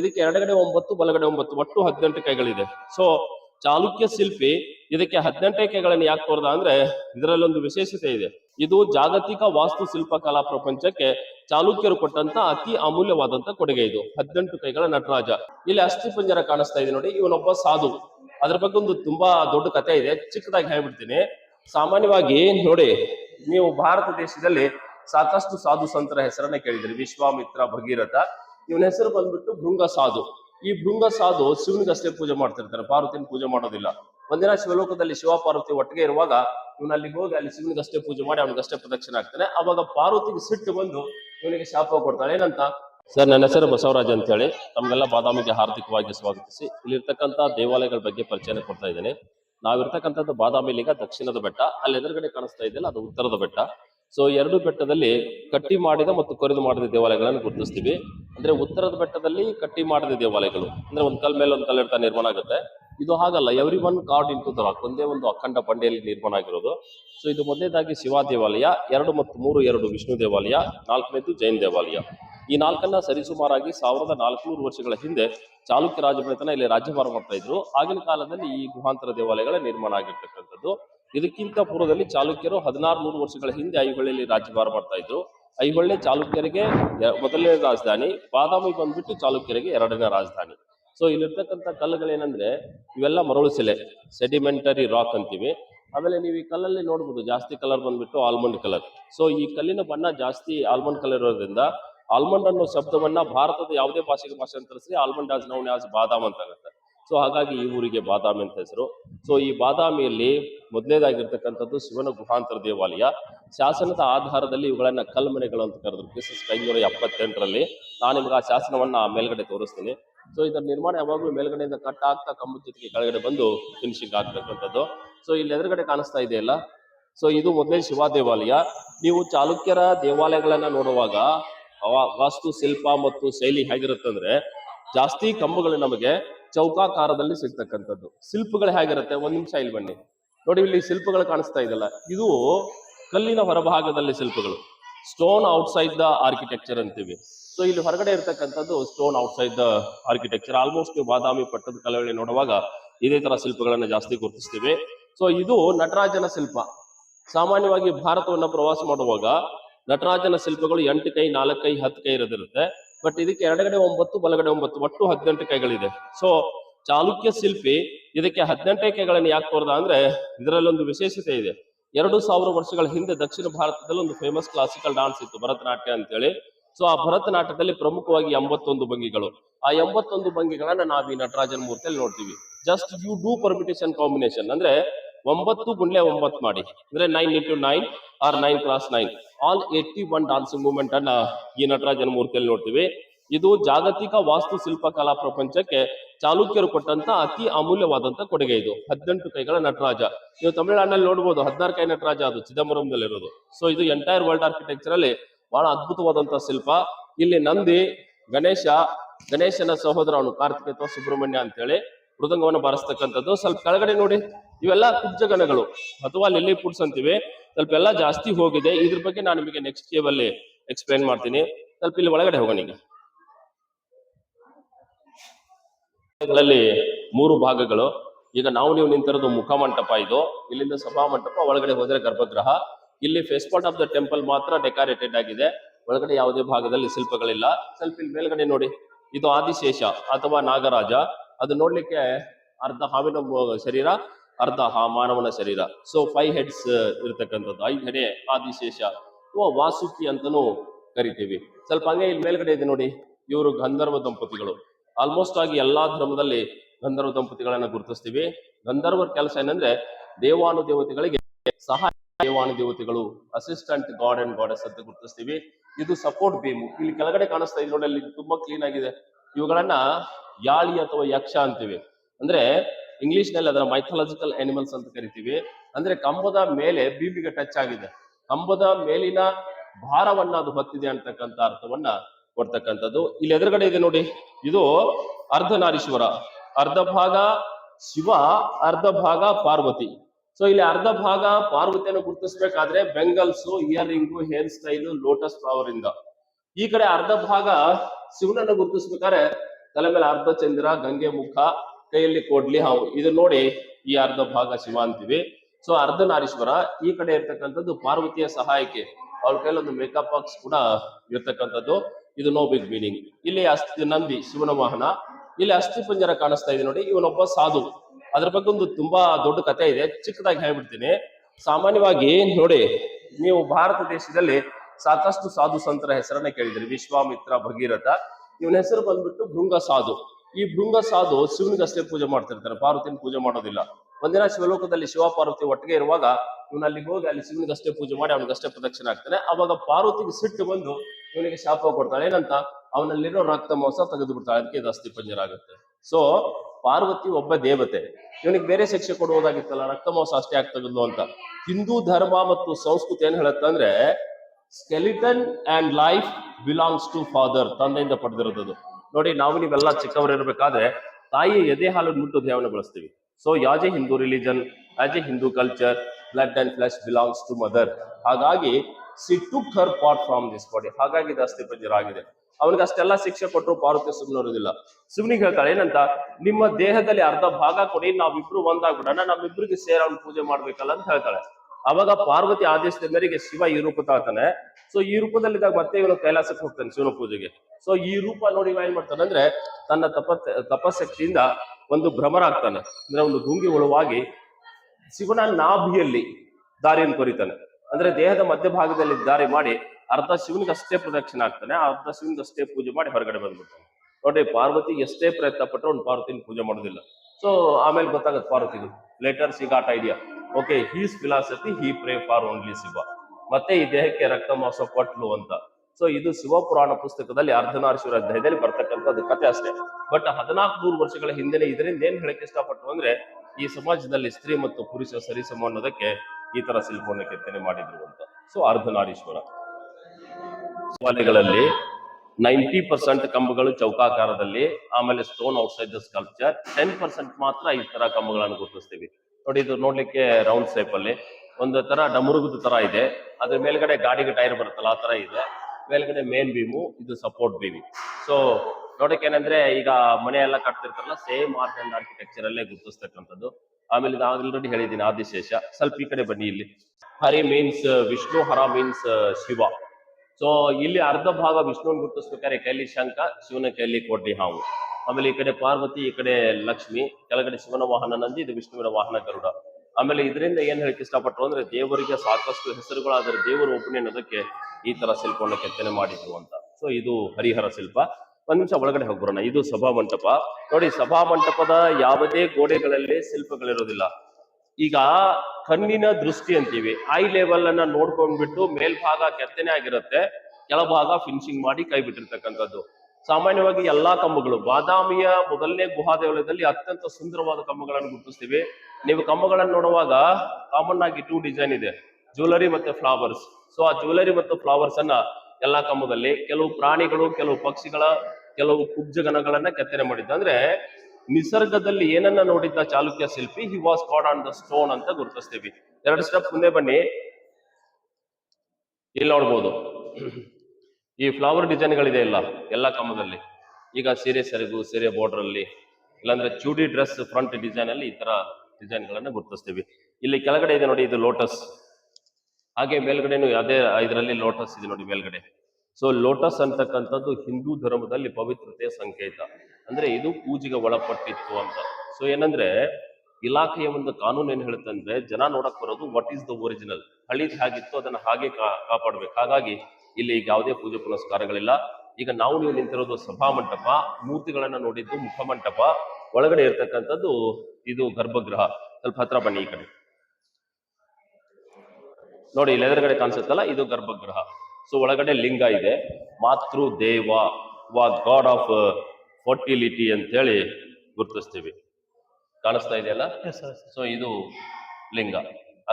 ಇದಕ್ಕೆ ಎಡಗಡೆ ಒಂಬತ್ತು, ಬಲಗಡೆ ಒಂಬತ್ತು, ಒಟ್ಟು ಹದಿನೆಂಟು ಕೈಗಳಿದೆ. ಸೊ ಚಾಲುಕ್ಯ ಶಿಲ್ಪಿ ಇದಕ್ಕೆ ಹದಿನೆಂಟೇ ಕೈಗಳನ್ನು ಯಾಕೆ ತೋರ್ದ ಅಂದ್ರೆ ಇದರಲ್ಲೊಂದು ವಿಶೇಷತೆ ಇದೆ. ಇದು ಜಾಗತಿಕ ವಾಸ್ತು ಶಿಲ್ಪ ಕಲಾ ಪ್ರಪಂಚಕ್ಕೆ ಚಾಲುಕ್ಯರು ಕೊಟ್ಟಂತ ಅತಿ ಅಮೂಲ್ಯವಾದಂತ ಕೊಡುಗೆ ಇದು. ಹದಿನೆಂಟು ಕೈಗಳ ನಟರಾಜ. ಇಲ್ಲಿ ಅಸ್ಥಿ ಪಂಜರ ಕಾಣಿಸ್ತಾ ಇದೆ ನೋಡಿ, ಇವನೊಬ್ಬ ಸಾಧು. ಅದ್ರ ಬಗ್ಗೆ ಒಂದು ತುಂಬಾ ದೊಡ್ಡ ಕಥೆ ಇದೆ, ಚಿಕ್ಕದಾಗಿ ಹೇಳ್ಬಿಡ್ತೀನಿ. ಸಾಮಾನ್ಯವಾಗಿ ನೋಡಿ, ನೀವು ಭಾರತ ದೇಶದಲ್ಲಿ ಸಾಕಷ್ಟು ಸಾಧು ಸಂತರ ಹೆಸರನ್ನ ಕೇಳಿದ್ರಿ. ವಿಶ್ವಾಮಿತ್ರ ಭಗೀರಥ. ಇವನ ಹೆಸರು ಬಂದ್ಬಿಟ್ಟು ಭೃಂಗ ಸಾಧು. ಈ ಭೃಂಗ ಸಾಧು ಶಿವನಿಗಷ್ಟೇ ಪೂಜೆ ಮಾಡ್ತಿರ್ತಾರೆ ಪಾರ್ವತಿನ ಪೂಜೆ ಮಾಡೋದಿಲ್ಲ. ಒಂದಿನ ಶಿವಲೋಕದಲ್ಲಿ ಶಿವ ಪಾರ್ವತಿ ಒಟ್ಟಿಗೆ ಇರುವಾಗ ಇವನು ಅಲ್ಲಿಗೆ ಹೋಗಿ ಅಲ್ಲಿ ಶಿವನಿಗಷ್ಟೇ ಪೂಜೆ ಮಾಡಿ ಅವನಿಗಷ್ಟೇ ಪ್ರದಕ್ಷಿಣೆ ಆಗ್ತಾನೆ ಅವಾಗ ಪಾರ್ವತಿಗೆ ಸಿಟ್ಟು ಬಂದು ಇವನಿಗೆ ಶಾಪ ಕೊಡ್ತಾಳೆ. ಏನಂತ? ಸರ್, ನನ್ನ ಹೆಸರು ಬಸವರಾಜ್ ಅಂತ ಹೇಳಿ ತಮ್ಗೆಲ್ಲ ಬಾದಾಮಿಗೆ ಹಾರ್ದಿಕವಾಗಿ ಸ್ವಾಗತಿಸಿ. ಇಲ್ಲಿರ್ತಕ್ಕಂಥ ದೇವಾಲಯಗಳ ಬಗ್ಗೆ ಪರಿಚಯ ಕೊಡ್ತಾ ಇದ್ದೇನೆ. ನಾವಿರ್ತಕ್ಕಂಥದ್ದು ಬಾದಾಮಿ ಲಿಂಗ ದಕ್ಷಿಣದ ಬೆಟ್ಟ. ಅಲ್ಲಿ ಎದುರುಗಡೆ ಕಾಣಿಸ್ತಾ ಇದೆಯಲ್ಲ, ಅದು ಉತ್ತರದ ಬೆಟ್ಟ. ಸೊ ಎರಡು ಬೆಟ್ಟದಲ್ಲಿ ಕಟ್ಟಿ ಮಾಡಿದ ಮತ್ತು ಕೊರೆದು ಮಾಡಿದ ದೇವಾಲಯಗಳನ್ನು ಗುರುತಿಸ್ತೀವಿ. ಅಂದ್ರೆ ಉತ್ತರದ ಬೆಟ್ಟದಲ್ಲಿ ಕಟ್ಟಿ ಮಾಡಿದ ದೇವಾಲಯಗಳು. ಅಂದ್ರೆ ಒಂದ್ ಕಲ್ ಮೇಲೆ ಒಂದ್ ಕಲ್ ಇಡ್ತಾ ನಿರ್ಮಾಣ ಆಗುತ್ತೆ. ಇದು ಹಾಗಲ್ಲ every one carved into the rock ಒಂದೇ ಒಂದು ಅಖಂಡ ಬಂಡೆಯಲ್ಲಿ ನಿರ್ಮಾಣ ಆಗಿರೋದು. ಸೊ ಇದು ಮೊದಲನೇದಾಗಿ ಶಿವ ದೇವಾಲಯ, ಎರಡು ಮತ್ತು ಮೂರು, ಎರಡು ವಿಷ್ಣು ದೇವಾಲಯ, ನಾಲ್ಕನೇದು ಜೈನ್ ದೇವಾಲಯ. ಈ ನಾಲ್ಕನ್ನ ಸರಿಸುಮಾರಾಗಿ ಸಾವಿರದ ನಾಲ್ಕುನೂರು ವರ್ಷಗಳ ಹಿಂದೆ ಚಾಲುಕ್ಯ ರಾಜಮನೆತನ ಇಲ್ಲಿ ರಾಜ್ಯಭಾರ ಮಾಡ್ತಾ ಇದ್ರು. ಆಗಿನ ಕಾಲದಲ್ಲಿ ಈ ಗುಹಾಂತರ ದೇವಾಲಯಗಳ ನಿರ್ಮಾಣ ಆಗಿರ್ತಕ್ಕಂಥದ್ದು. ಇದಕ್ಕಿಂತ ಪೂರ್ವದಲ್ಲಿ ಚಾಲುಕ್ಯರು ಹದಿನಾರು ನೂರು ವರ್ಷಗಳ ಹಿಂದೆ ಐಹೊಳೆಯಲ್ಲಿ ರಾಜ್ಯಭಾರ ಮಾಡ್ತಾ ಇದ್ರು. ಐಹೊಳೆ ಚಾಲುಕ್ಯರಿಗೆ ಮೊದಲನೇ ರಾಜಧಾನಿ, ಬಾದಾಮಿ ಬಂದ್ಬಿಟ್ಟು ಚಾಲುಕ್ಯರಿಗೆ ಎರಡನೇ ರಾಜಧಾನಿ. ಸೊ, ಇಲ್ಲಿರ್ತಕ್ಕಂಥ ಕಲ್ಲುಗಳೇನಂದ್ರೆ ಇವೆಲ್ಲ ಮರಳು ಸೆಲೆ ಸೆಡಿಮೆಂಟರಿ ರಾಕ್ ಅಂತೀವಿ. ಆಮೇಲೆ ನೀವು ಈ ಕಲ್ಲಲ್ಲಿ ನೋಡ್ಬೋದು, ಜಾಸ್ತಿ ಕಲರ್ ಬಂದ್ಬಿಟ್ಟು ಆಲ್ಮಂಡ್ ಕಲರ್. ಸೊ, ಈ ಕಲ್ಲಿನ ಬಣ್ಣ ಜಾಸ್ತಿ ಆಲ್ಮಂಡ್ ಕಲರ್ ಇರೋದ್ರಿಂದ ಆಲ್ಮಂಡ್ ಅನ್ನೋ ಶಬ್ದವನ್ನ ಭಾರತದ ಯಾವುದೇ ಭಾಷೆಗೆ ಭಾಷಾಂತರಿಸಿ almond as noun as badam ಅಂತ ಆಗುತ್ತೆ. ಸೊ ಹಾಗಾಗಿ ಈ ಊರಿಗೆ ಬಾದಾಮಿ ಅಂತ ಹೆಸರು. ಸೊ ಈ ಬಾದಾಮಿಯಲ್ಲಿ ಮೊದಲನೇದಾಗಿರ್ತಕ್ಕಂಥದ್ದು ಶಿವನ ಗುಹಾಂತರ ದೇವಾಲಯ. ಶಾಸನದ ಆಧಾರದಲ್ಲಿ ಇವುಗಳನ್ನ ಕಲ್ಮನೆಗಳು ಅಂತ ಕರೆದ್ರು. ಕ್ರಿಸ್ತಸ್ ಐನೂರ ಎಪ್ಪತ್ತೆಂಟರಲ್ಲಿ. ನಾನು ನಿಮ್ಗೆ ಆ ಶಾಸನವನ್ನ ಮೇಲ್ಗಡೆ ತೋರಿಸ್ತೀನಿ. ಸೊ ಇದರ ನಿರ್ಮಾಣ ಯಾವಾಗಲೂ ಮೇಲ್ಗಡೆಯಿಂದ ಕಟ್ ಆಗ್ತಾ ಕಂಬದ ಜೊತೆಗೆ ಕೆಳಗಡೆ ಬಂದು ಫಿನಿಶಿಂಗ್ ಆಗ್ತಕ್ಕಂಥದ್ದು. ಸೊ ಇಲ್ಲಿ ಎದುರುಗಡೆ ಕಾಣಿಸ್ತಾ ಇದೆಯಲ್ಲ ಸೊ ಇದು ಮೊದಲೇ ಶಿವ ದೇವಾಲಯ. ನೀವು ಚಾಲುಕ್ಯರ ದೇವಾಲಯಗಳನ್ನ ನೋಡುವಾಗ ವಾಸ್ತು, ಶಿಲ್ಪ ಮತ್ತು ಶೈಲಿ ಹೇಗಿರುತ್ತಂದ್ರೆ ಜಾಸ್ತಿ ಕಂಬಗಳು ನಮಗೆ ಚೌಕಾಕಾರದಲ್ಲಿ ಸಿಗ್ತಕ್ಕಂಥದ್ದು. ಶಿಲ್ಪಗಳು ಹೇಗಿರುತ್ತೆ. ಒಂದ್ ನಿಮಿಷ ಇಲ್ಲಿ ಬನ್ನಿ. ನೋಡಿ, ಇಲ್ಲಿ ಶಿಲ್ಪಗಳು ಕಾಣಿಸ್ತಾ ಇದೆಲ್ಲ ಇದು ಕಲ್ಲಿನ ಹೊರಭಾಗದಲ್ಲಿ ಶಿಲ್ಪಗಳು ಸ್ಟೋನ್ ಔಟ್ಸೈಡ್ ದ ಆರ್ಕಿಟೆಕ್ಚರ್ ಅಂತೀವಿ. ಸೊ ಇಲ್ಲಿ ಹೊರಗಡೆ ಇರ್ತಕ್ಕಂಥದ್ದು stone outside the architecture. Almost Badami ಪಟ್ಟದ ಕಲಾವಳಿ ನೋಡುವಾಗ ಇದೇ ತರ ಶಿಲ್ಪಗಳನ್ನ ಜಾಸ್ತಿ ಗುರುತಿಸ್ತೀವಿ. ಸೊ ಇದು ನಟರಾಜನ ಶಿಲ್ಪ ಸಾಮಾನ್ಯವಾಗಿ ಭಾರತವನ್ನ ಪ್ರವಾಸ ಮಾಡುವಾಗ ನಟರಾಜನ ಶಿಲ್ಪಗಳು ಎಂಟು ಕೈ, ನಾಲ್ಕು ಕೈ, ಹತ್ತು ಕೈ ಇರೋದಿರುತ್ತೆ. ಬಟ್ ಇದಕ್ಕೆ ಎರಡಗಡೆ ಒಂಬತ್ತು, ಬಲಗಡೆ ಒಂಬತ್ತು, ಒಟ್ಟು ಹದಿನೆಂಟು ಕೈಗಳಿದೆ. ಸೊ ಚಾಲುಕ್ಯ ಶಿಲ್ಪಿ ಇದಕ್ಕೆ ಹದಿನೆಂಟೇ ಕೈಗಳನ್ನು ಯಾಕೆ ತೋರ್ದ ಅಂದ್ರೆ, ಇದರಲ್ಲಿ ಒಂದು ವಿಶೇಷತೆ ಇದೆ. ಎರಡು ಸಾವಿರ ವರ್ಷಗಳ ಹಿಂದೆ ದಕ್ಷಿಣ ಭಾರತದಲ್ಲಿ ಒಂದು ಫೇಮಸ್ ಕ್ಲಾಸಿಕಲ್ ಡಾನ್ಸ್ ಇತ್ತು, ಭರತನಾಟ್ಯ ಅಂತೇಳಿ. ಸೊ ಆ ಭರತನಾಟ್ಯದಲ್ಲಿ ಪ್ರಮುಖವಾಗಿ ಎಂಬತ್ತೊಂದು ಭಂಗಿಗಳು. ಆ ಎಂಬತ್ತೊಂದು ಭಂಗಿಗಳನ್ನ ನಾವು ಈ ನಟರಾಜನ್ ಮೂರ್ತಿಯಲ್ಲಿ ನೋಡ್ತೀವಿ. Just you do permutation combination ಅಂದ್ರೆ ಒಂಬತ್ತು ಗುಂಡ್ಲೆ ಒಂಬತ್ತು ಮಾಡಿ. ಅಂದ್ರೆ nine into nine or nine cross nine all eighty one dancing movement ಅನ್ನ ಈ ನಟರಾಜನ ಮೂರ್ತಿಯಲ್ಲಿ ನೋಡ್ತೀವಿ. ಇದು ಜಾಗತಿಕ ವಾಸ್ತು ಶಿಲ್ಪ ಕಲಾ ಪ್ರಪಂಚಕ್ಕೆ ಚಾಲುಕ್ಯರು ಕೊಟ್ಟಂತ ಅತಿ ಅಮೂಲ್ಯವಾದಂತ ಕೊಡುಗೆ ಇದು. ಹದಿನೆಂಟು ಕೈಗಳ ನಟರಾಜ. ನೀವು ತಮಿಳುನಾಡಿನಲ್ಲಿ ನೋಡಬಹುದು ಹದಿನಾರು ಕೈ ನಟರಾಜ ಅದು, ಚಿದಂಬರಂನಲ್ಲಿ ಇರೋದು. ಸೊ ಇದು ಎಂಟೈರ್ ವರ್ಲ್ಡ್ ಆರ್ಕಿಟೆಕ್ಚರ್ ಅಲ್ಲಿ ಬಹಳ ಅದ್ಭುತವಾದಂತ ಶಿಲ್ಪ. ಇಲ್ಲಿ ನಂದಿ, ಗಣೇಶ, ಗಣೇಶನ ಸಹೋದರ ಅವನು ಕಾರ್ತಿಕ ಅಥವಾ ಸುಬ್ರಹ್ಮಣ್ಯ ಅಂತೇಳಿ ಮೃದಂಗವನ್ನು ಬಾರಿಸ್ತಕ್ಕಂಥದ್ದು. ಸ್ವಲ್ಪ ಕೆಳಗಡೆ ನೋಡಿ, ಇವೆಲ್ಲ ಕುಬ್ಜಗಣಗಳು ಅಥವಾ ಲಿಲ್ಲಿ ಪುಡ್ಸ್ ಅಂತೀವಿ. ಸ್ವಲ್ಪ ಎಲ್ಲ ಜಾಸ್ತಿ ಹೋಗಿದೆ. ಇದ್ರ ಬಗ್ಗೆ ನಾನು ನಿಮಗೆ ನೆಕ್ಸ್ಟ್ ಅಲ್ಲಿ ಎಕ್ಸ್ಪ್ಲೈನ್ ಮಾಡ್ತೀನಿ. ಸ್ವಲ್ಪ ಇಲ್ಲಿ ಒಳಗಡೆ ಹೋಗೋಣ ಈಗ. ಮೂರು ಭಾಗಗಳು. ಈಗ ನಾವು ನೀವು ನಿಂತಿರೋದು ಮುಖ ಮಂಟಪ ಇದು. ಇಲ್ಲಿಂದ ಸಭಾ ಮಂಟಪ, ಒಳಗಡೆ ಹೋದ್ರೆ ಗರ್ಭಗೃಹ. ಇಲ್ಲಿ face part of the temple ಮಾತ್ರ ಡೆಕೋರೇಟೆಡ್ ಆಗಿದೆ. ಒಳಗಡೆ ಯಾವುದೇ ಭಾಗದಲ್ಲಿ ಶಿಲ್ಪಗಳಿಲ್ಲ. ಸ್ವಲ್ಪ ಇಲ್ಲಿ ಮೇಲ್ಗಡೆ ನೋಡಿ. ಇದು ಆದಿಶೇಷ ಅಥವಾ ನಾಗರಾಜ. ಅದು ನೋಡ್ಲಿಕ್ಕೆ ಅರ್ಧ ಹಾವಿನ ಶರೀರ ಅರ್ಧ ಹಾ- ಮಾನವನ ಶರೀರ. ಸೊ ಫೈವ್ ಹೆಡ್ಸ್ ಇರತಕ್ಕಂಥದ್ದು. ಐದು ಹೆಡೆ, ಆದಿಶೇಷ ಅಥವಾ ವಾಸುಕಿ ಅಂತಾನೂ ಕರಿತೀವಿ. ಸ್ವಲ್ಪ ಹಂಗೆ ಇಲ್ಲಿ ಮೇಲ್ಗಡೆ ಇದೆ ನೋಡಿ. ಇವರು ಗಂಧರ್ವ ದಂಪತಿಗಳು. ಆಲ್ಮೋಸ್ಟ್ ಆಗಿ ಎಲ್ಲಾ ಧರ್ಮದಲ್ಲಿ ಗಂಧರ್ವ ದಂಪತಿಗಳನ್ನ ಗುರುತಿಸ್ತೀವಿ. ಗಂಧರ್ವರ ಕೆಲಸ ಏನಂದ್ರೆ ದೇವಾನು ದೇವತೆಗಳಿಗೆ ಸಹಾಯ ದೇವಾನು ದೇವತೆಗಳು ಅಸಿಸ್ಟೆಂಟ್ ಗಾಡ್ ಅಂಡ್ ಗಾಡೆಸ್ ಅಂತ ಗುರುತಿಸ್ತೀವಿ. ಇದು ಸಪೋರ್ಟ್ ಬೀಮು ಇಲ್ಲಿ ಕೆಳಗಡೆ ಕಾಣಿಸ್ತಾ ಇದೆ ನೋಡಿ, ಅಲ್ಲಿ ತುಂಬಾ ಕ್ಲೀನ್ ಆಗಿದೆ. ಇವುಗಳನ್ನ ಯಾಳಿ ಅಥವಾ ಯಕ್ಷ ಅಂತೀವಿ. ಅಂದ್ರೆ ಇಂಗ್ಲಿಷ್ನಲ್ಲಿ ಅದರ ಮೈಥಾಲಜಿಕಲ್ ಅನಿಮಲ್ಸ್ ಅಂತ ಕರಿತೀವಿ. ಅಂದ್ರೆ ಕಂಬದ ಮೇಲೆ ಬೀಬಿಗೆ ಟಚ್ ಆಗಿದೆ. ಕಂಬದ ಮೇಲಿನ ಭಾರವನ್ನ ಅದು ಹೊತ್ತಿದೆ ಅಂತಕ್ಕಂಥ ಅರ್ಥವನ್ನ ಕೊಡ್ತಕ್ಕಂಥದ್ದು. ಇಲ್ಲಿ ಎದುರುಗಡೆ ಇದೆ ನೋಡಿ, ಇದು ಅರ್ಧನಾರೀಶ್ವರ. ಅರ್ಧ ಭಾಗ ಶಿವ, ಅರ್ಧ ಭಾಗ ಪಾರ್ವತಿ. ಸೊ ಇಲ್ಲಿ ಅರ್ಧ ಭಾಗ ಪಾರ್ವತಿಯನ್ನು ಗುರುತಿಸ್ಬೇಕಾದ್ರೆ bangles earring hairstyle lotus flower ಇಂದ. ಈ ಕಡೆ ಅರ್ಧ ಭಾಗ ಶಿವನನ್ನು ಗುರುತಿಸ್ಬೇಕಾದ್ರೆ ತಲೆ ಮೇಲೆ ಅರ್ಧ ಚಂದ್ರ, ಗಂಗೆ ಮುಖ ಕೈಯಲ್ಲಿ ಕೊಡ್ಲಿ, ಹಾವು. ಇದು ನೋಡಿ ಈ ಅರ್ಧ ಭಾಗ ಶಿವ ಅಂತೀವಿ ಸೊ ಅರ್ಧ ನಾರೀಶ್ವರ ಈ ಕಡೆ ಇರ್ತಕ್ಕಂಥದ್ದು ಪಾರ್ವತಿಯ ಸಹಾಯಕ್ಕೆ. ಅವ್ರ ಒಂದು ಮೇಕಪ್ ಬಾಕ್ಸ್ ಕೂಡ ಇರ್ತಕ್ಕಂಥದ್ದು. ಇದು ನೋ ಬಿಗ್ ಮೀನಿಂಗ್ ಇಲ್ಲಿ ಅಸ್ಥಿ ನಂದಿ, ಶಿವನ ವಾಹನ. ಇಲ್ಲಿ ಅಸ್ಥಿ ಪಂಜರ ಕಾಣಿಸ್ತಾ ಇದೆ ನೋಡಿ. ಇವನೊಬ್ಬ ಸಾಧು. ಅದ್ರ ಬಗ್ಗೆ ಒಂದು ತುಂಬಾ ದೊಡ್ಡ ಕಥೆ ಇದೆ. ಚಿಕ್ಕದಾಗಿ ಹೇಳ್ಬಿಡ್ತೀನಿ. ಸಾಮಾನ್ಯವಾಗಿ ನೋಡಿ, ನೀವು ಭಾರತ ದೇಶದಲ್ಲಿ ಸಾಕಷ್ಟು ಸಾಧು ಸಂತರ ಹೆಸರನ್ನ ಕೇಳಿದ್ರಿ ವಿಶ್ವಾಮಿತ್ರ ಭಗೀರಥ. ಇವನ ಹೆಸರು ಬಂದ್ಬಿಟ್ಟು ಭೃಂಗ ಸಾಧು. ಈ ಭೃಂಗ ಸಾಧು ಶಿವನಿಗಷ್ಟೇ ಪೂಜೆ ಮಾಡ್ತಿರ್ತಾರೆ ಪಾರ್ವತಿನ ಪೂಜೆ ಮಾಡೋದಿಲ್ಲ. ಒಂದಿನ ಶಿವಲೋಕದಲ್ಲಿ ಶಿವ ಪಾರ್ವತಿ ಒಟ್ಟಿಗೆ ಇರುವಾಗ ಇವನು ಅಲ್ಲಿಗೆ ಹೋಗಿ ಅಲ್ಲಿ ಶಿವನಿಗಷ್ಟೇ ಪೂಜೆ ಮಾಡಿ ಅವನಿಗಷ್ಟೇ ಪ್ರದಕ್ಷಿಣೆ ಆಗ್ತಾನೆ ಅವಾಗ ಪಾರ್ವತಿಗೆ ಸಿಟ್ಟು ಬಂದು ಇವನಿಗೆ ಶಾಪ ಕೊಡ್ತಾಳೆ. ಏನಂತ? ಅವನಲ್ಲಿರೋ ರಕ್ತ ಮಾಂಸ ತೆಗೆದು ಬಿಡ್ತಾಳೆ ಅದಕ್ಕೆ ಇದು ಅಸ್ಥಿ ಪಂಜರ ಆಗುತ್ತೆ ಸೊ ಪಾರ್ವತಿ ಒಬ್ಬ ದೇವತೆ. ಇವನಿಗೆ ಬೇರೆ ಶಿಕ್ಷೆ ಕೊಡುವುದಾಗಿತ್ತಲ್ಲ, ರಕ್ತ ಮಾಂಸ ಅಷ್ಟೇ ತೆಗೆದು ಅಂತ. ಹಿಂದೂ ಧರ್ಮ ಮತ್ತು ಸಂಸ್ಕೃತಿ ಏನ್ ಹೇಳುತ್ತಂದ್ರೆ skeleton and life belongs to father ತಂದೆಯಿಂದ ಪಡೆದಿರೋದು ನೋಡಿ ನಾವು ನೀವೆಲ್ಲ ಚಿಕ್ಕವರು ಇರಬೇಕಾದ್ರೆ ತಾಯಿಯ ಎದೆ ಹಾಲು ಮುಟ್ಟು ದೇವನ ಬಳಸ್ತೀವಿ. So as a Hindu religion as a Hindu culture blood and flesh belongs to mother ಹಾಗಾಗಿ she took her part from this body ಹಾಗಾಗಿ ಪಂಜರ ಆಗಿದೆ. ಅವನಿಗೆ ಅಷ್ಟೆಲ್ಲ ಶಿಕ್ಷೆ ಕೊಟ್ಟರು ಪಾರ್ವತಿ ಸುಮ್ಮನಿರೋದಿಲ್ಲ ಶಿವನಿಗೆ ಹೇಳ್ತಾಳೆ, ಏನಂತ, ನಿಮ್ಮ ದೇಹದಲ್ಲಿ ಅರ್ಧ ಭಾಗ ಕೊಡಿ, ನಾವಿಬ್ರು ಒಂದಾಗ್ಬಿಡೋಣ, ನಾವಿಬ್ರಿಗೆ ಸೇರ ಅವ್ನ ಪೂಜೆ ಮಾಡ್ಬೇಕಲ್ಲ ಅಂತ ಹೇಳ್ತಾಳೆ. ಅವಾಗ ಪಾರ್ವತಿ ಆದೇಶದ ಮೇರೆಗೆ ಶಿವ ಈ ರೂಪ ತಾಳ್ತಾನೆ. ಸೊ ಈ ರೂಪದಲ್ಲಿದ್ದಾಗ ಮತ್ತೆ ಇವನು ಕೈಲಾಸಕ್ಕೆ ಹೋಗ್ತಾನೆ ಶಿವನ ಪೂಜೆಗೆ. ಸೊ ಈ ರೂಪ ನೋಡಿ ಇವ ಏನ್ ಮಾಡ್ತಾನೆ ಅಂದ್ರೆ ತನ್ನ ತಪ, ತಪಶಕ್ತಿಯಿಂದ ಒಂದು ಭ್ರಮರ ಆಗ್ತಾನೆ ಅಂದ್ರೆ ಒಂದು ಗುಂಗಿ ಒಳವಾಗಿ ಶಿವನ ನಾಭಿಯಲ್ಲಿ ದಾರಿಯನ್ನು ಕೊರಿತಾನೆ. ಅಂದ್ರೆ ದೇಹದ ಮಧ್ಯಭಾಗದಲ್ಲಿ ದಾರಿ ಮಾಡಿ ಅರ್ಧ ಶಿವನಿಗೆ ಅಷ್ಟೇ ಪ್ರದಕ್ಷಿಣೆ ಆಗ್ತಾನೆ ಅರ್ಧ ಶಿವನಿಗೆ ಅಷ್ಟೇ ಪೂಜೆ ಮಾಡಿ ಹೊರಗಡೆ ಬಂದ್ಬಿಡ್ತಾನೆ. ನೋಡಿ ಪಾರ್ವತಿ ಎಷ್ಟೇ ಪ್ರಯತ್ನ ಪಟ್ಟರು ಅವ್ನು ಪಾರ್ವತಿನ ಪೂಜೆ ಮಾಡೋದಿಲ್ಲ. ಸೊ ಆಮೇಲೆ ಗೊತ್ತಾಗತ್ತೆ ಪಾರ್ವತಿದು later she got idea okay his philosophy he pray for only Shiva ಮತ್ತೆ ಈ ದೇಹಕ್ಕೆ ರಕ್ತ ಮಾಸ ಕೊಟ್ಲು ಅಂತ. ಸೊ ಇದು ಶಿವಪುರಾಣ ಪುಸ್ತಕದಲ್ಲಿ ಅರ್ಧನಾರೀಶ್ವರ ಅಧ್ಯಾಯದಲ್ಲಿ ಬರ್ತಕ್ಕಂಥದ್ದು ಕತೆ ಅಷ್ಟೇ. ಬಟ್ ಹದಿನಾಲ್ಕು ನೂರು ವರ್ಷಗಳ ಹಿಂದೆನೆ ಇದರಿಂದ ಏನ್ ಹೇಳಕ್ ಇಷ್ಟಪಟ್ಟು ಅಂದ್ರೆ, ಈ ಸಮಾಜದಲ್ಲಿ ಸ್ತ್ರೀ ಮತ್ತು ಪುರುಷ ಸರಿಸಮ ಅನ್ನೋದಕ್ಕೆ ಈ ತರ ಶಿಲ್ಪವನ್ನು ಕೆತ್ತನೆ ಮಾಡಿದ್ರು ಅಂತ. ಸೊ ಅರ್ಧನಾರೀಶ್ವರ. ಶಿವಾಲಯಗಳಲ್ಲಿ ನೈಂಟಿ ಪರ್ಸೆಂಟ್ ಕಂಬಗಳು ಚೌಕಾಕಾರದಲ್ಲಿ, ಆಮೇಲೆ stone outside the sculpture ten percent ಮಾತ್ರ ಈ ತರ ಕಂಬಗಳನ್ನು ಗುರುತಿಸ್ತೀವಿ. ನೋಡಿ ಇದು ನೋಡ್ಲಿಕ್ಕೆ ರೌಂಡ್ ಶೇಪ್ ಅಲ್ಲಿ. ಒಂದು ತರ ಡಮರುಗದ ತರ ಇದೆ. ಅದ್ರ ಮೇಲ್ಗಡೆ ಗಾಡಿಗೆ ಟೈರ್ ಬರುತ್ತಲ್ಲ, ಆ ತರ ಇದೆ. ಮೇಲ್ಗಡೆ ಮೇನ್ ಬೀಮು ಇದು ಸಪೋರ್ಟ್ ಬೀಮಿ ಸೊ ನೋಡಕ್ಕೆ ಏನಂದ್ರೆ ಈಗ ಮನೆ ಎಲ್ಲ ಕಟ್ತಿರ್ತಾರಲ್ಲ ಸೇಮ್ ಆರ್ಟ್ ಅಂಡ್ ಆರ್ಕಿಟೆಕ್ಚರ್ ಅಲ್ಲೇ ಗುರುತಿಸ್ತಕ್ಕಂಥದ್ದು. ಆಮೇಲೆ ಇದು ಆಲ್ರೆಡಿ ಹೇಳಿದ್ದೀನಿ, ಆದಿಶೇಷ. ಸ್ವಲ್ಪ ಈ ಕಡೆ ಬನ್ನಿ ಇಲ್ಲಿ. Hari means Vishnu, Hara means Shiva. So ಇಲ್ಲಿ ಅರ್ಧ ಭಾಗ ವಿಷ್ಣುವನ್ ಗುರುತಿಸ್ಬೇಕಾದ್ರೆ ಕೈಲಿ ಶಂಕ ಶಿವನ ಕೈಲಿ ಕೋಟಿ ಹಾವು. ಆಮೇಲೆ ಈ ಕಡೆ ಪಾರ್ವತಿ, ಈ ಕಡೆ ಲಕ್ಷ್ಮಿ, ಕೆಳಗಡೆ ಶಿವನ ವಾಹನ ನಂದಿ, ಇದು ವಿಷ್ಣುವಿನ ವಾಹನ ಗರುಡ. ಆಮೇಲೆ ಇದರಿಂದ ಏನ್ ಹೇಳಕ್ ಇಷ್ಟಪಟ್ಟರು ಅಂದ್ರೆ ದೇವರಿಗೆ ಸಾಕಷ್ಟು ಹೆಸರುಗಳು ಆದರೆ ದೇವರು ಒಬ್ಬನೇ ಅನ್ನೋದಕ್ಕೆ ಈ ತರ ಶಿಲ್ಪವನ್ನು ಕೆತ್ತನೆ ಮಾಡಿದ್ರು ಅಂತ. ಸೊ ಇದು ಹರಿಹರ ಶಿಲ್ಪ ಒಂದ್ ನಿಮಿಷ ಒಳಗಡೆ ಹೋಗ್ಬರೋಣ ಇದು ಸಭಾ ಮಂಟಪ. ನೋಡಿ, ಸಭಾ ಮಂಟಪದ ಯಾವುದೇ ಗೋಡೆಗಳಲ್ಲಿ ಶಿಲ್ಪಗಳಿರೋದಿಲ್ಲ ಈಗ ಕಣ್ಣಿನ ದೃಷ್ಟಿ ಅಂತೀವಿ. ಐ ಲೆವೆಲ್ ಅನ್ನ ನೋಡ್ಕೊಂಡ್ಬಿಟ್ಟು ಮೇಲ್ಭಾಗ ಕೆತ್ತನೆ ಆಗಿರುತ್ತೆ. ಕೆಳಭಾಗ ಫಿನಿಶಿಂಗ್ ಮಾಡಿ ಕೈ ಬಿಟ್ಟಿರ್ತಕ್ಕಂಥದ್ದು. ಸಾಮಾನ್ಯವಾಗಿ ಎಲ್ಲಾ ಕಂಬಗಳು, ಬಾದಾಮಿಯ ಮೊದಲನೇ ಗುಹಾ ದೇವಾಲಯದಲ್ಲಿ ಅತ್ಯಂತ ಸುಂದರವಾದ ಕಂಬಗಳನ್ನು ಗುರುತಿಸ್ತೀವಿ. ನೀವು ಕಂಬಗಳನ್ನು ನೋಡುವಾಗ ಕಾಮನ್ ಆಗಿ ಟೂ ಡಿಸೈನ್ ಇದೆ ಜ್ಯುವೆಲರಿ ಮತ್ತೆ ಫ್ಲವರ್ಸ್ ಸೊ ಆ ಜ್ಯುವೆಲರಿ ಮತ್ತು ಫ್ಲವರ್ಸ್ ಅನ್ನ ಎಲ್ಲಾ ಕಂಬದಲ್ಲಿ ಕೆಲವು ಪ್ರಾಣಿಗಳು, ಕೆಲವು ಪಕ್ಷಿಗಳ, ಕೆಲವು ಕುಬ್ಜಗನಗಳನ್ನ ಕೆತ್ತನೆ ಮಾಡಿದ್ದು. ಅಂದ್ರೆ ನಿಸರ್ಗದಲ್ಲಿ ಏನನ್ನ ನೋಡಿದ್ದ ಚಾಲುಕ್ಯ ಶಿಲ್ಪಿ he was carved on the stone ಅಂತ ಗುರುತಿಸ್ತೀವಿ. ಎರಡು ಸ್ಟೆಪ್ ಮುಂದೆ ಬನ್ನಿ. ಇಲ್ಲಿ ನೋಡ್ಬೋದು. ಈ ಫ್ಲವರ್ ಡಿಸೈನ್ಗಳಿದೆ ಇಲ್ಲ, ಎಲ್ಲ ಕ್ರಮದಲ್ಲಿ ಈಗ ಸೀರೆ ಸೆರಗು, ಸೀರೆ ಬಾರ್ಡರ್ ಅಲ್ಲಿ, ಇಲ್ಲಾಂದ್ರೆ ಚೂಡಿ ಡ್ರೆಸ್ ಫ್ರಂಟ್ ಡಿಸೈನ್ ಅಲ್ಲಿ ಈ ತರ ಡಿಸೈನ್ ಗಳನ್ನ ಗುರುತಿಸ್ತೀವಿ. ಇಲ್ಲಿ ಕೆಳಗಡೆ ಇದೆ ನೋಡಿ, ಇದು ಲೋಟಸ್ ಹಾಗೆ ಮೇಲ್ಗಡೆನು ಅದೇ ಇದರಲ್ಲಿ ಲೋಟಸ್ ಇದೆ ನೋಡಿ ಮೇಲ್ಗಡೆ. ಸೊ ಲೋಟಸ್ ಅಂತಕ್ಕಂಥದ್ದು ಹಿಂದೂ ಧರ್ಮದಲ್ಲಿ ಪವಿತ್ರತೆಯ ಸಂಕೇತ. ಅಂದ್ರೆ ಇದು ಪೂಜೆಗೆ ಒಳಪಟ್ಟಿತ್ತು ಅಂತ. ಸೊ ಏನಂದ್ರೆ ಇಲಾಖೆಯ ಒಂದು ಕಾನೂನು ಏನ್ ಹೇಳುತ್ತೆ ಅಂದ್ರೆ ಜನ ನೋಡಕ್ ಬರೋದು ವಾಟ್ ಈಸ್ ದ ಒರಿಜಿನಲ್ ಹಳಿದ್ ಹೇಗಿತ್ತು, ಅದನ್ನ ಹಾಗೆ ಕಾಪಾಡ್ಬೇಕು. ಹಾಗಾಗಿ ಇಲ್ಲಿ ಈಗ ಯಾವುದೇ ಪೂಜೆ ಪುನಸ್ಕಾರಗಳಿಲ್ಲ. ಈಗ ನಾವು ನೀವು ನಿಂತಿರೋದು ಸಭಾ ಮಂಟಪ, ಮೂರ್ತಿಗಳನ್ನ ನೋಡಿದ್ದು ಮುಖಮಂಟಪ ಒಳಗಡೆ ಇರ್ತಕ್ಕಂಥದ್ದು ಇದು ಗರ್ಭಗೃಹ. ಸ್ವಲ್ಪ ಹತ್ರ ಬನ್ನಿ ಈ ಕಡೆ. ನೋಡಿ, ಇಲ್ಲಿ ಎದುರುಗಡೆ ಕಾಣಿಸುತ್ತಲ್ಲ, ಇದು ಗರ್ಭಗೃಹ. ಸೊ ಒಳಗಡೆ ಲಿಂಗ ಇದೆ. ಮಾತೃ ದೇವ ವಾ ಗಾಡ್ ಆಫ್ ಫರ್ಟಿಲಿಟಿ ಅಂತ ಹೇಳಿ ಗುರುತಿಸ್ತೀವಿ. ಕಾಣಿಸ್ತಾ ಇದೆಯಲ್ಲ? ಸೊ ಇದು ಲಿಂಗ.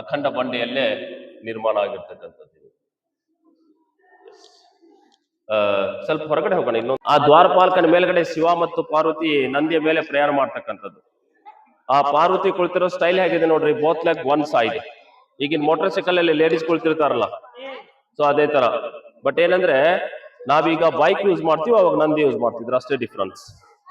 ಅಖಂಡ ಬಂಡೆಯಲ್ಲೇ ನಿರ್ಮಾಣ ಆಗಿರ್ತಕ್ಕಂಥದ್ದು ಸ್ವಲ್ಪ ಹೊರಗಡೆ ಹೋಗೋಣ ಇನ್ನೊಂದು. ಆ ದ್ವಾರಪಾಲಕನ ಮೇಲ್ಗಡೆ ಶಿವ ಮತ್ತು ಪಾರ್ವತಿ ನಂದಿಯ ಮೇಲೆ ಪ್ರಯಾಣ ಮಾಡ್ತಕ್ಕಂಥದ್ದು. ಆ ಪಾರ್ವತಿ ಕುಳಿತಿರೋ ಸ್ಟೈಲ್ ಹೇಗಿದೆ ನೋಡ್ರಿ ಬೋತ್ ಲೆಗ್ ಒನ್ ಸೈಡ್ ಈಗಿನ ಮೋಟರ್ ಸೈಕಲ್ ಅಲ್ಲಿ ಲೇಡೀಸ್ ಕುಳಿತಿರ್ತಾರಲ್ಲ. ಸೊ ಅದೇ ತರ. ಬಟ್ ಏನಂದ್ರೆ ನಾವೀಗ ಬೈಕ್ ಯೂಸ್ ಮಾಡ್ತೀವಿ ಅವಾಗ ನಂದಿ ಯೂಸ್ ಮಾಡ್ತಿದ್ರು. ಅಷ್ಟೇ ಡಿಫ್ರೆನ್ಸ್